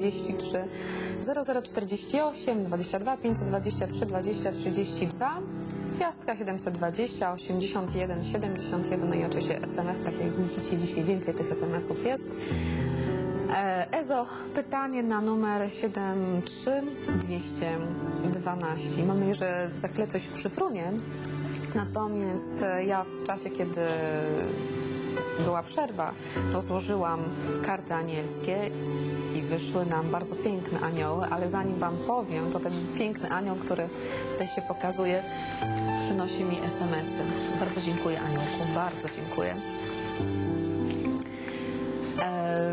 43 0048 22 523 20 32 Gwiazdka 720 81 71 no i oczywiście SMS, tak jak widzicie dzisiaj więcej tych SMS-ów jest. E, Ezo, pytanie na numer 73212. Mam nadzieję, że za chwilę coś przyfrunie. Natomiast ja w czasie, kiedy była przerwa, rozłożyłam karty anielskie i wyszły nam bardzo piękne anioły, ale zanim Wam powiem, to ten piękny anioł, który tutaj się pokazuje, przynosi mi SMS-y. Bardzo dziękuję aniołku, bardzo dziękuję. Em,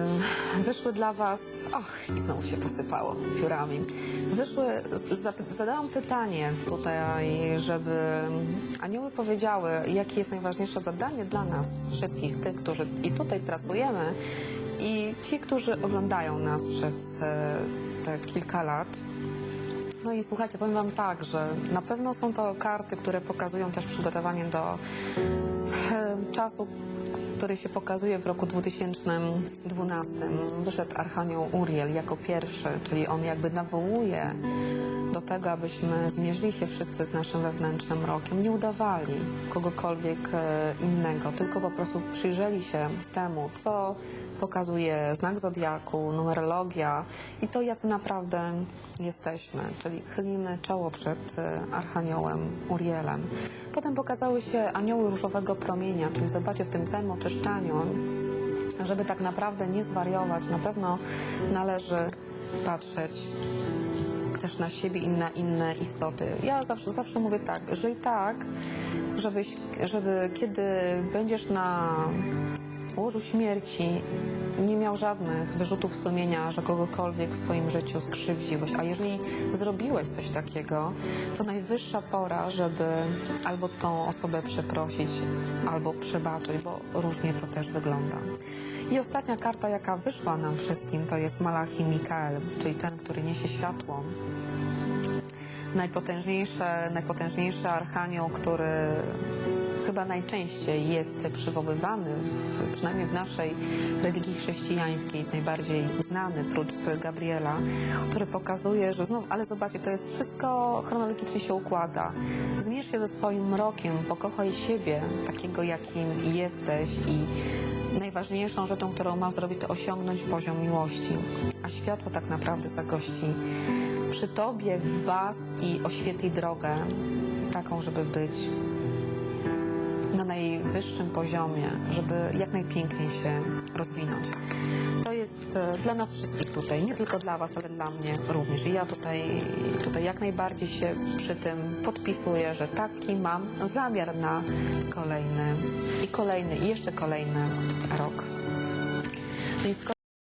Wyszły dla Was, och, i znowu się posypało piórami. Wyszły, zadałam pytanie tutaj, żeby anioły powiedziały, jakie jest najważniejsze zadanie dla nas, wszystkich tych, którzy i tutaj pracujemy, i ci, którzy oglądają nas przez e, te kilka lat. No i słuchajcie, powiem Wam tak, że na pewno są to karty, które pokazują też przygotowanie do e, czasu, który się pokazuje w roku 2012. Wyszedł Archanioł Uriel jako pierwszy, czyli on jakby nawołuje do tego, abyśmy zmierzyli się wszyscy z naszym wewnętrznym rokiem, nie udawali kogokolwiek e, innego, tylko po prostu przyjrzeli się temu, co pokazuje znak zodiaku, numerologia i to, jacy naprawdę jesteśmy, czyli chylimy czoło przed e, Archaniołem Urielem. Potem pokazały się anioły różowego promienia, czyli zobaczcie w tym całym oczyszczaniu, żeby tak naprawdę nie zwariować, na pewno należy patrzeć też na siebie i na inne istoty. Ja zawsze, zawsze mówię tak, żyj tak, żebyś, żeby kiedy będziesz na łożu śmierci nie miał żadnych wyrzutów sumienia, że kogokolwiek w swoim życiu skrzywdziłeś. A jeżeli zrobiłeś coś takiego, to najwyższa pora, żeby albo tą osobę przeprosić, albo przebaczyć, bo różnie to też wygląda. I ostatnia karta, jaka wyszła nam wszystkim, to jest Malachi Mikael, czyli ten, który niesie światło najpotężniejsze, najpotężniejszy archanioł, który chyba najczęściej jest przywoływany, w, przynajmniej w naszej religii chrześcijańskiej, jest najbardziej znany, prócz Gabriela, który pokazuje, że znów, ale zobaczcie, to jest wszystko chronologicznie się układa. Zmierz się ze swoim rokiem, pokochaj siebie, takiego jakim jesteś i najważniejszą rzeczą, którą ma zrobić, to osiągnąć poziom miłości. A światło tak naprawdę zagości przy Tobie, w Was i oświetli drogę taką, żeby być na najwyższym poziomie, żeby jak najpiękniej się rozwinąć. To jest e, dla nas wszystkich tutaj, nie tylko dla Was, ale dla mnie również. I ja tutaj, tutaj jak najbardziej się przy tym podpisuję, że taki mam zamiar na kolejny i kolejny i jeszcze kolejny rok. No